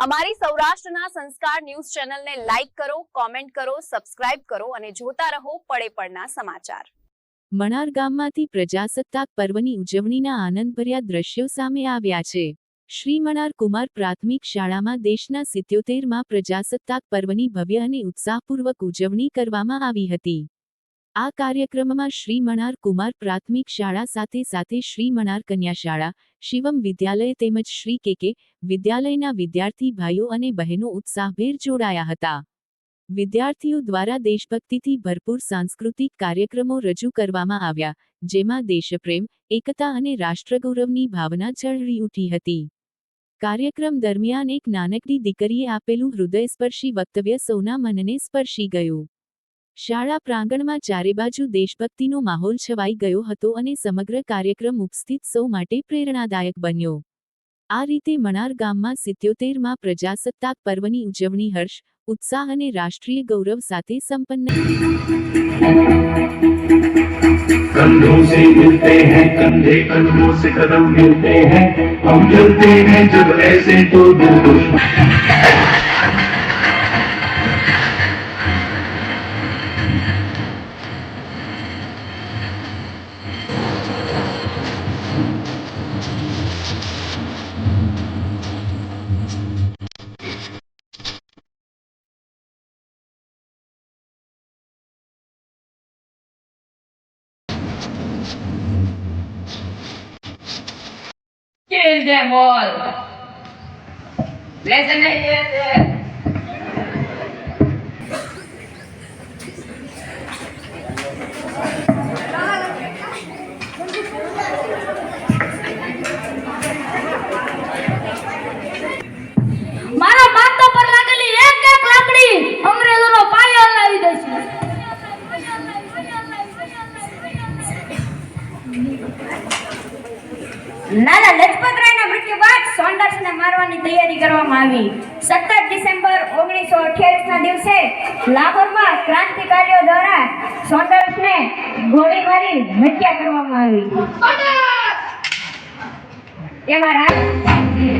અમારી સૌરાષ્ટ્રના સંસ્કાર ન્યૂઝ ચેનલને લાઈક કરો, કોમેન્ટ કરો, સબસ્ક્રાઇબ કરો અને જોતા રહો પડે પડના સમાચાર. મણાર ગામમાંથી પ્રજાસત્તાક પર્વની ઉજવણીના આનંદભર્યા દ્રશ્યો સામે આવ્યા છે. શ્રી મણાર કુમાર પ્રાથમિક શાળામાં દેશના સિત્યોતેરમાં પ્રજાસત્તાક પર્વની ભવ્ય અને ઉત્સાહપૂર્વક ઉજવણી કરવામાં આવી હતી. આ કાર્યક્રમમાં શ્રી મણાર કુમાર પ્રાથમિક શાળા સાથે સાથે શ્રી મણાર કન્યાશાળા, શિવમ વિદ્યાલય તેમજ શ્રી કેકે વિદ્યાલયના વિદ્યાર્થી ભાઈઓ અને બહેનો ઉત્સાહભેર જોડાયા હતા. વિદ્યાર્થીઓ દ્વારા દેશભક્તિથી ભરપૂર સાંસ્કૃતિક કાર્યક્રમો રજૂ કરવામાં આવ્યા, જેમાં દેશપ્રેમ, એકતા અને રાષ્ટ્રગૌરવની ભાવના ઝળહળી ઉઠી હતી. કાર્યક્રમ દરમિયાન એક નાનકડી દીકરીએ આપેલું હૃદયસ્પર્શી વક્તવ્ય સૌના મનને સ્પર્શી ગયું. શાળા પ્રાંગણમાં ચારે બાજુ દેશભક્તિનો માહોલ છવાઈ ગયો હતો અને સમગ્ર કાર્યક્રમ ઉપસ્થિત સૌ માટે પ્રેરણાદાયક બન્યો આ રીતે મણાર ગામમાં સિત્યોતેરમાં પ્રજાસત્તાક પર્વની ઉજવણી હર્ષ ઉત્સાહ અને રાષ્ટ્રીય ગૌરવ સાથે સંપન્ન कंधों से मिलते हैं कंधे कंधों से कदम मिलते हैं हम चलते हैं जब ऐसे तो दिल दुश्मन Kill them all. Listen to this. મારા માથા પર સોન્ડર્સને મારવાની તૈયારી કરવામાં આવી. સત્તર ડિસેમ્બર ઓગણીસો અઠ્યાવીસના દિવસે લાહોરમાં ક્રાંતિકારીઓ દ્વારા સોન્ડર્સને ગોળી મારી હત્યા કરવામાં આવી. એમાં રાજ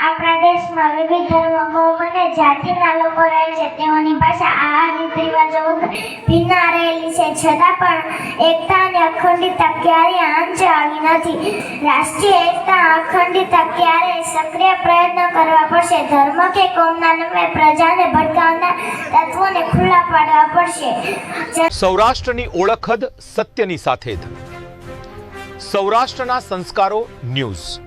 આપણા દેશમાં વિવિધ ધર્મ અને જાતિના લોકો રહે છે. તેઓની પાસે આ રીત રિવાજો ભિન્ન રહેલી છે. છતાં પણ એકતા અને અખંડિતતા ક્યારેય આંચે આવી નથી. રાષ્ટ્રીય એકતા, અખંડિતતા ક્યારે સક્રિય પ્રયત્ન કરવા પડશે. ધર્મ કે કોમના નામે પ્રજાને ભટકાવનાર તત્વોને ખુલ્લા પાડવા પડશે. સૌરાષ્ટ્રની ઓળખ જ સત્યની સાથે સૌરાષ્ટ્રના સંસ્કારો, ન્યૂઝ.